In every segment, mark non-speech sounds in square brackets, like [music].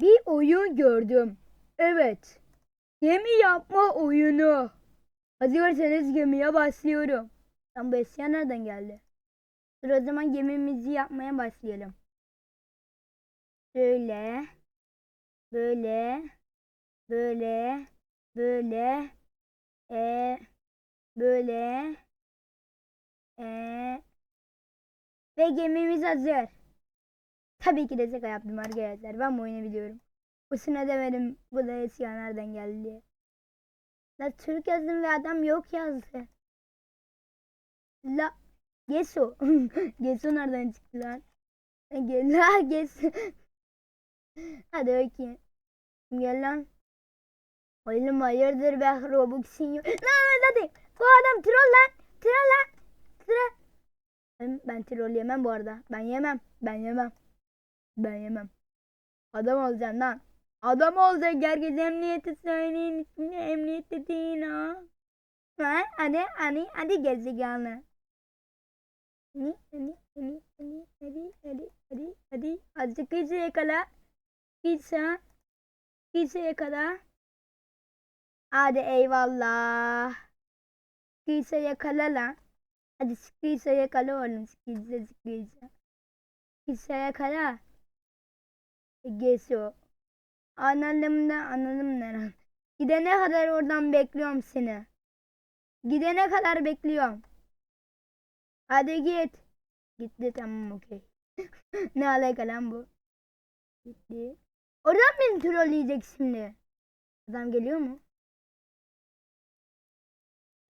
Bir oyun gördüm. Evet. Gemi yapma oyunu. Hazırsanız gemiye başlıyorum. Tam bu eşya nereden geldi? Dur o zaman gemimizi yapmaya başlayalım. Şöyle. Böyle. Böyle. Böyle. E, böyle. E, ve gemimiz hazır. Tabii ki de şaka yaptım arkadaşlar. Ben bu oyunu biliyorum. Bu sırada benim bu da eşya nereden geldi diye. La Türk yazdım ve adam yok yazdı. La Geso. [laughs] Geso nereden çıktı lan? La Geso. [laughs] Hadi bakayım. Gel lan. Oğlum hayırdır be Robux'in yok. Lan lan hadi. Bu adam troll lan. Troll lan. Troll. Ben, ben troll yemem bu arada. Ben yemem. Ben yemem. Ben yemem. Adam olacaksın lan. Adam olacak. Herkes emniyete söyleyin. İsmini emniyet dediğin ha. Ha? Hadi hadi hadi gezegen. Hadi hadi hadi hadi hadi hadi hadi hadi azıcık kıyısı yakala. Kıyısı. Kıyısı yakala. Hadi eyvallah. Kıyısı yakala lan. Hadi kıyısı yakala oğlum. Kıyısı kıyısı. Kıyısı yakala. Geso. Anladım da anladım ne Gidene kadar oradan bekliyorum seni. Gidene kadar bekliyorum. Hadi git. Gitti tamam okey. [laughs] ne alaka lan bu? Gitti. Oradan beni trolleyecek şimdi. Adam geliyor mu?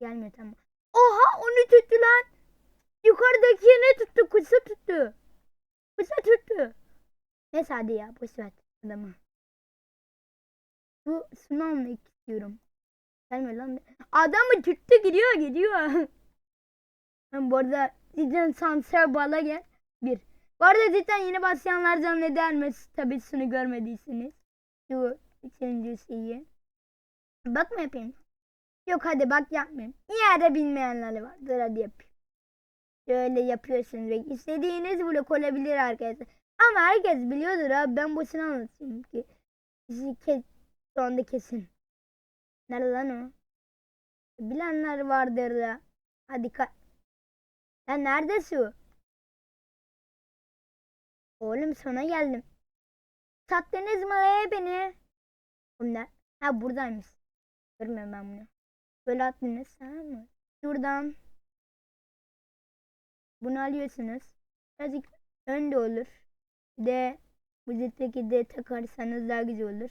Gelmiyor tamam. Oha onu tuttu lan. Yukarıdaki ne tuttu? Kısa tuttu. Kısa tuttu. Neyse hadi ya boş ver adamı. Bu şunu almak istiyorum. Gelme lan. Adamı tuttu gidiyor gidiyor. [laughs] Ben bu arada cidden Sanser Bala gel. Bir. Bu arada cidden yeni başlayanlar zanneder mi? Tabii şunu görmediyseniz. Şu üçüncü şeyi. Bak mı yapayım? Yok hadi bak yapmayayım. Yine de bilmeyenler vardır hadi yapayım. Şöyle yapıyorsunuz ve istediğiniz blok olabilir arkadaşlar. Ama herkes biliyordur abi ben boşuna anlatayım ki. Sizi kes şu anda kesin. Nerede lan o? Bilenler vardır da. Hadi ka Sen neredesin? Oğlum sana geldim. Sattınız mı lan beni? Bunlar. Ha buradaymış. Görmüyorum ben bunu. Böyle attınız tamam mı? Şuradan. Bunu alıyorsunuz. Birazcık önde olur. Bu zitteki de takarsanız daha güzel olur.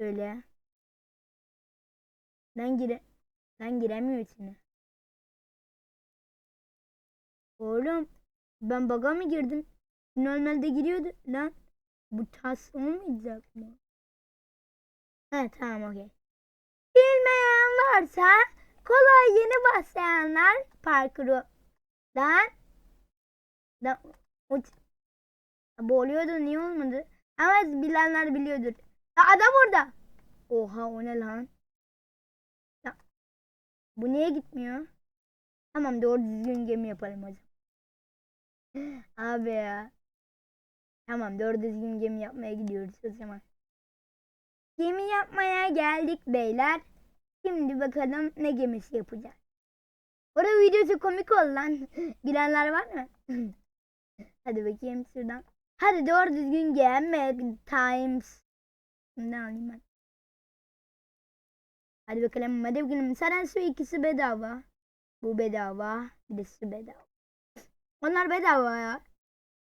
Şöyle. Ben gire ben giremiyor içine. Oğlum ben baga mı girdim? Normalde giriyordu lan. Bu tas olmayacak mı? He tamam okey. Bilmeyen varsa kolay yeni başlayanlar parkuru dan dan uç bu oluyordu niye olmadı? Ama bilenler biliyordur. Ya adam orada. Oha o ne lan? Ya, bu niye gitmiyor? Tamam doğru düzgün gemi yapalım hocam. [gasps] Abi ya. Tamam doğru düzgün gemi yapmaya gidiyoruz o zaman. Gemi yapmaya geldik beyler. Şimdi bakalım ne gemisi yapacağız. Orada videosu komik ol lan. [laughs] Gülenler var mı? [laughs] Hadi bakayım şuradan. Hadi doğru düzgün gelme times. Ne alayım ben? Hadi bakalım hadi bakalım. Zaten şu ikisi bedava. Bu bedava. Bir de şu bedava. Onlar bedava ya.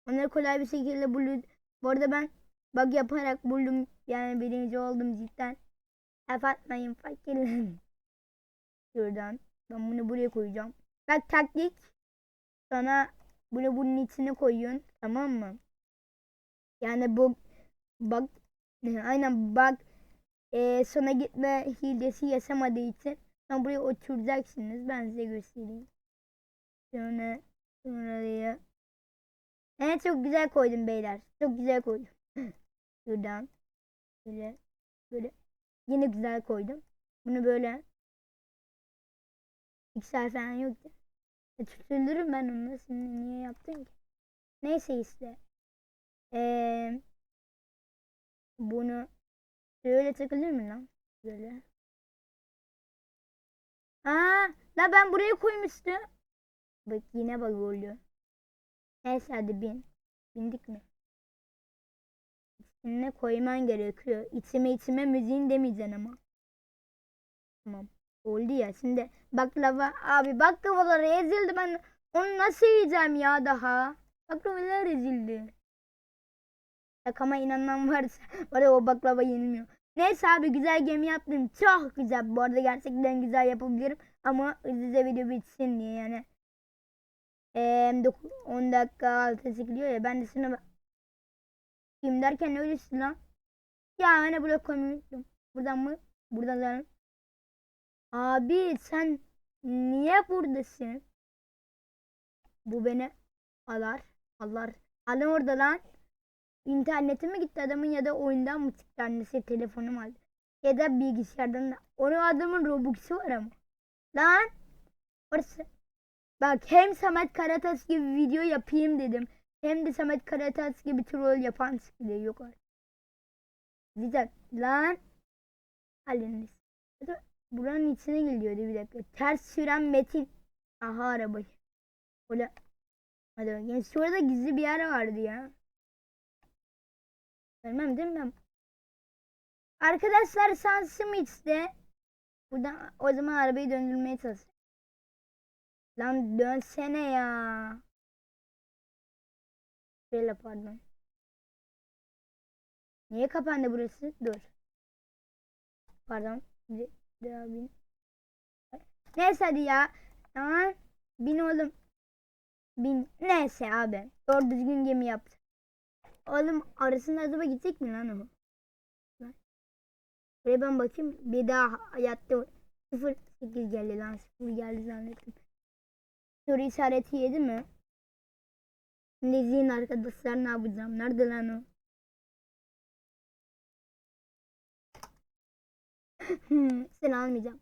Onları kolay bir şekilde buldum. Bu arada ben bug yaparak buldum. Yani birinci oldum cidden. F atmayın fakirler. Şuradan. Ben bunu buraya koyacağım. Bak taktik. Sana bunu bunun içine koyuyorsun. Tamam mı? Yani bu bak [laughs] aynen bak e, sona gitme hilesi yaşamadığı için sen buraya oturacaksınız. Ben size göstereyim. Sonra şuraya. Evet çok güzel koydum beyler. Çok güzel koydum. [laughs] Şuradan. Böyle. Böyle. Yine güzel koydum. Bunu böyle. Piksel falan yok. Tutulurum ben onu. Şimdi niye yaptın ki? Neyse işte. Ee, bunu böyle takılır mı lan? Böyle. Aa, la ben buraya koymuştum. Bak yine bak oluyor. Neyse hadi bin. Bindik mi? İçine koyman gerekiyor. İçime içime müziğin demeyeceksin ama. Tamam. Oldu ya şimdi baklava abi baklavalar ezildi ben onu nasıl yiyeceğim ya daha? Baklavalar ezildi. Şakama inanan varsa [laughs] var ya o baklava yenilmiyor. Neyse abi güzel gemi yaptım. Çok güzel. Bu arada gerçekten güzel yapabilirim. Ama hızlıca video bitsin diye yani. Eee 10 dakika altı gidiyor ya. Ben de sana Kim derken öylesin lan. Ya hani blok koymayı unuttum. Buradan mı? Buradan zaten. Abi sen niye buradasın? Bu beni alar. Alar. Alın orada lan. İnternete mi gitti adamın ya da oyundan mı çıktı annesi telefonum aldı. Ya da bilgisayardan da. Onun adamın Robux'u var ama. Lan. Orası. Bak hem Samet Karatas gibi video yapayım dedim. Hem de Samet Karatas gibi troll yapan sıkılıyor. Yok artık. Güzel. Lan. Haliniz. Buranın içine geliyordu bir dakika. Ters süren Metin. Aha arabayı. Öyle. Hadi bakayım. Şurada gizli bir yer vardı ya. Bilmem değil mi ben? Arkadaşlar şansım içti. Buradan o zaman arabayı döndürmeye çalışacağım. Lan dönsene ya. Şöyle pardon. Niye kapandı burası? Dur. Pardon. Bin. Neyse hadi ya. Tamam. Bin oğlum. Bin. Neyse abi. Doğru düzgün gemi yaptı. Oğlum arasında acaba gidecek mi lan o? Buraya ben bakayım. Bir daha hayatta 08 geldi lan. 0 geldi zannettim. Soru işareti yedi mi? İzleyin arkadaşlar ne yapacağım. Nerede lan o? [laughs] Seni almayacağım.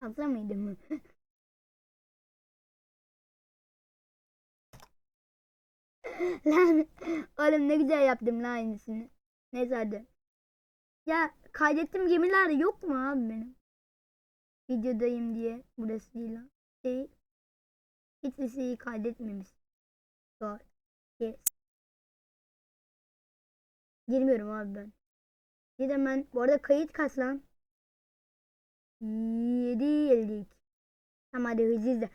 Alsa mıydım? [laughs] lan oğlum ne güzel yaptım lan aynısını. Neyse hadi. Ya kaydettiğim gemiler de yok mu abi benim? Videodayım diye. Burası değil lan. Değil. Hiç liseyi kaydetmemiş. Doğru. Yes. Girmiyorum abi ben. Neden ben? Bu arada kayıt kaç lan? 7 geldik. Tamam hadi.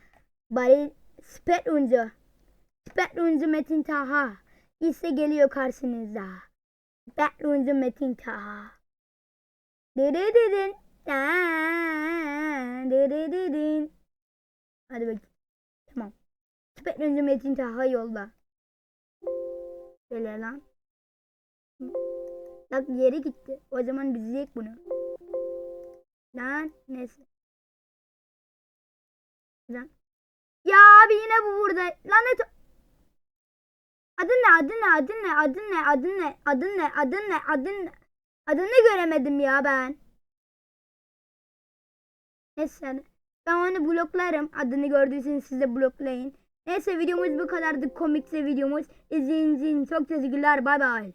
Bari spet oyuncu. Spet oyuncu Metin Taha. İşte geliyor karşınıza. Spet oyuncu Metin Taha. Dede dedin. Hadi bakayım. Tamam. Spet oyuncu Metin Taha yolda. Şöyle lan. Bak yere gitti. O zaman biz bunu. Lan neyse. Ya abi yine bu burada. Lanet. Adın ne? Adın ne? Adın ne? Adın ne? Adın ne? Adın ne? Adın ne? Adın ne? Adını göremedim ya ben. Neyse. Ben onu bloklarım. Adını gördüyseniz siz de bloklayın. Neyse videomuz bu kadardı. Komikse videomuz. İzlediğiniz için çok teşekkürler. Bay bay.